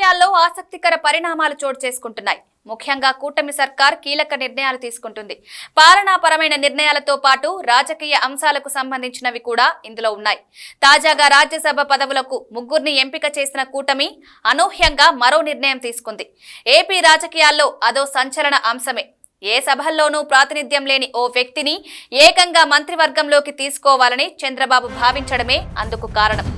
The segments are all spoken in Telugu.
రాజకీయాల్లో ఆసక్తికర పరిణామాలు చోటు చేసుకుంటున్నాయి. ముఖ్యంగా కూటమి సర్కార్ కీలక నిర్ణయాలు తీసుకుంటుంది. పాలనాపరమైన నిర్ణయాలతో పాటు రాజకీయ అంశాలకు సంబంధించినవి కూడా ఇందులో ఉన్నాయి. తాజాగా రాజ్యసభ పదవులకు ముగ్గురిని ఎంపిక చేసిన కూటమి అనూహ్యంగా మరో నిర్ణయం తీసుకుంది. ఏపీ రాజకీయాల్లో అదో సంచలన అంశమే. ఏ సభల్లోనూ ప్రాతినిధ్యం లేని ఓ వ్యక్తిని ఏకంగా మంత్రివర్గంలోకి తీసుకోవాలని చంద్రబాబు భావించడమే అందుకు కారణం.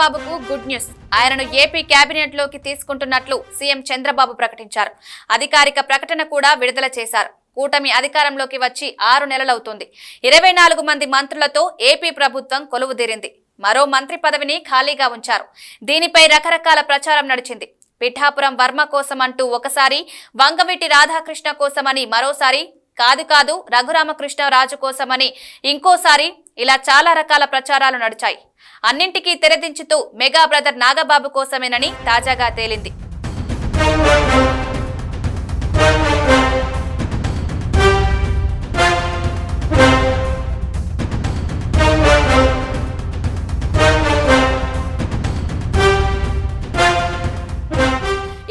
చంద్రబాబుకు గుడ్ న్యూస్. ఆయనను ఏపీ కేబినెట్లోకి తీసుకుంటున్నట్లు సీఎం చంద్రబాబు ప్రకటించారు. అధికారిక ప్రకటన కూడా విడుదల చేశారు. కూటమి అధికారంలోకి వచ్చి ఆరు నెలలవుతుంది. ఇరవై నాలుగు మంది మంత్రులతో ఏపీ ప్రభుత్వం కొలువుదీరింది. మరో మంత్రి పదవిని ఖాళీగా ఉంచారు. దీనిపై రకరకాల ప్రచారం నడిచింది. పిఠాపురం వర్మ కోసం అంటూ ఒకసారి వంగవీటి రాధాకృష్ణ కోసమని మరోసారి కాదు కాదు రఘురామకృష్ణరాజు కోసమని ఇంకోసారి ఇలా చాలా రకాల ప్రచారాలు నడిచాయి. అన్నింటికీ తెరదించుతూ మెగా బ్రదర్ నాగబాబు కోసమేనని తాజాగా తేలింది.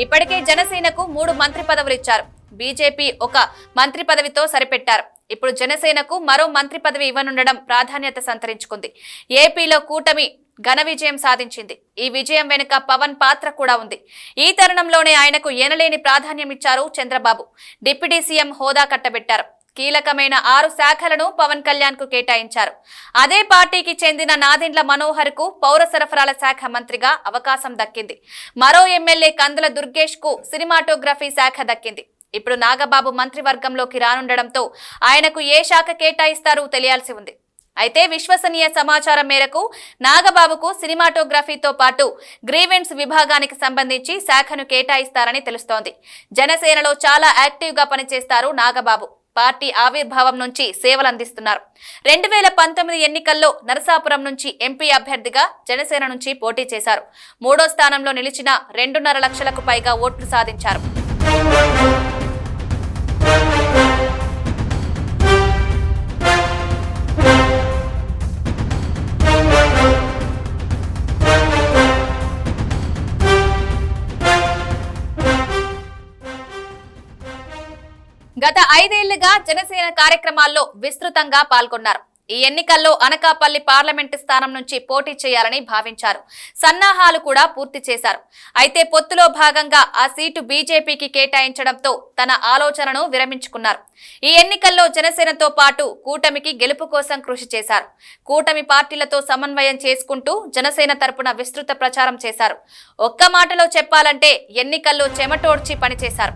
ఇప్పటికే జనసేనకు మూడు మంత్రి పదవులు ఇచ్చారు. బీజేపీ ఒక మంత్రి పదవితో సరిపెట్టారు. ఇప్పుడు జనసేనకు మరో మంత్రి పదవి ఇవ్వనుండడం ప్రాధాన్యత సంతరించుకుంది. ఏపీలో కూటమి ఘన విజయం సాధించింది. ఈ విజయం వెనుక పవన్ పాత్ర కూడా ఉంది. ఈ తరుణంలోనే ఆయనకు ఎనలేని ప్రాధాన్యం ఇచ్చారు చంద్రబాబు. డిప్యూటీ సీఎం హోదా కట్టబెట్టారు. కీలకమైన ఆరు శాఖలను పవన్ కళ్యాణ్కు కేటాయించారు. అదే పార్టీకి చెందిన నాదెండ్ల మనోహర్కు పౌర సరఫరాల శాఖ మంత్రిగా అవకాశం దక్కింది. మరో ఎమ్మెల్యే కందుల దుర్గేష్కు సినిమాటోగ్రఫీ శాఖ దక్కింది. ఇప్పుడు నాగబాబు మంత్రివర్గంలోకి రానుండడంతో ఆయనకు ఏ శాఖ కేటాయిస్తారో తెలియాల్సి ఉంది. అయితే విశ్వసనీయ సమాచారం మేరకు నాగబాబుకు సినిమాటోగ్రఫీతో పాటు గ్రీవెన్స్ విభాగానికి సంబంధించి శాఖను కేటాయిస్తారని తెలుస్తోంది. జనసేనలో చాలా యాక్టివ్గా పనిచేస్తారు నాగబాబు. పార్టీ ఆవిర్భావం నుంచి సేవలు అందిస్తున్నారు. రెండు వేల పంతొమ్మిది ఎన్నికల్లో నరసాపురం నుంచి ఎంపీ అభ్యర్థిగా జనసేన నుంచి పోటీ చేశారు. మూడో స్థానంలో నిలిచిన రెండున్నర లక్షలకు పైగా ఓట్లు సాధించారు. గత ఐదేళ్ళుగా జనసేన కార్యక్రమాల్లో విస్తృతంగా పాల్గొన్నారు. ఈ ఎన్నికల్లో అనకాపల్లి పార్లమెంటు స్థానం నుంచి పోటీ చేయాలని భావించారు. సన్నాహాలు కూడా పూర్తి చేశారు. అయితే పొత్తులో భాగంగా ఆ సీటు బీజేపీకి కేటాయించడంతో తన ఆలోచనను విరమించుకున్నారు. ఈ ఎన్నికల్లో జనసేనతో పాటు కూటమికి గెలుపు కోసం కృషి చేశారు. కూటమి పార్టీలతో సమన్వయం చేసుకుంటూ జనసేన తరపున విస్తృత ప్రచారం చేశారు. ఒక్క మాటలో చెప్పాలంటే ఎన్నికల్లో చెమటోడ్చి పనిచేశారు.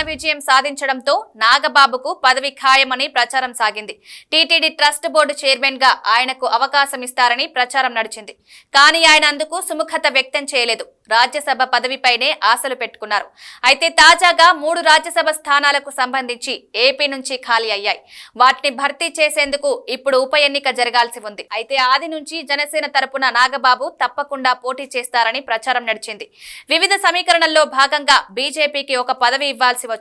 విజయం సాధించడంతో నాగబాబుకు పదవి ఖాయమని ప్రచారం సాగింది. టీటీడీ ట్రస్ట్ బోర్డు చైర్మన్గా ఆయనకు అవకాశం ఇస్తారని ప్రచారం నడిచింది. కానీ ఆయన అందుకు సుముఖత వ్యక్తం చేయలేదు. రాజ్యసభ పదవిపైనే ఆశలు పెట్టుకున్నారు. అయితే తాజాగా మూడు రాజ్యసభ స్థానాలకు సంబంధించి ఏపీ నుంచి ఖాళీ అయ్యాయి. వాటిని భర్తీ చేసేందుకు ఇప్పుడు ఉప ఎన్నిక జరగాల్సి ఉంది. అయితే ఆది నుంచి జనసేన తరపున నాగబాబు తప్పకుండా పోటీ చేస్తారని ప్రచారం నడిచింది. వివిధ సమీకరణల్లో భాగంగా బీజేపీకి ఒక పదవి ఇవ్వాల్సి వచ్చింది.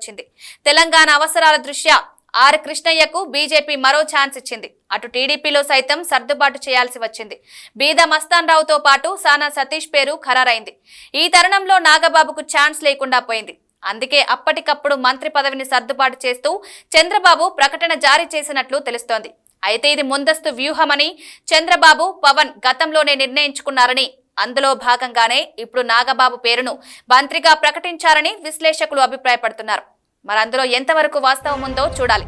తెలంగాణ అవసరాల దృష్ట్యా ఆర్ కృష్ణయ్యకు బీజేపీ మరో ఛాన్స్ ఇచ్చింది. అటు టీడీపీలో సైతం సర్దుబాటు చేయాల్సి వచ్చింది. బీద మస్తాన్ రావుతో పాటు సానా సతీష్ పేరు ఖరారైంది. ఈ తరుణంలో నాగబాబుకు ఛాన్స్ లేకుండా పోయింది. అందుకే అప్పటికప్పుడు మంత్రి పదవిని సర్దుబాటు చేస్తూ చంద్రబాబు ప్రకటన జారీ చేసినట్లు తెలుస్తోంది. అయితే ఇది ముందస్తు వ్యూహమని చంద్రబాబు పవన్ గతంలోనే నిర్ణయించుకున్నారని అందులో భాగంగానే ఇప్పుడు నాగబాబు పేరును మంత్రిగా ప్రకటించారని విశ్లేషకులు అభిప్రాయపడుతున్నారు. మరి అందులో ఎంతవరకు వాస్తవం ఉందో చూడాలి.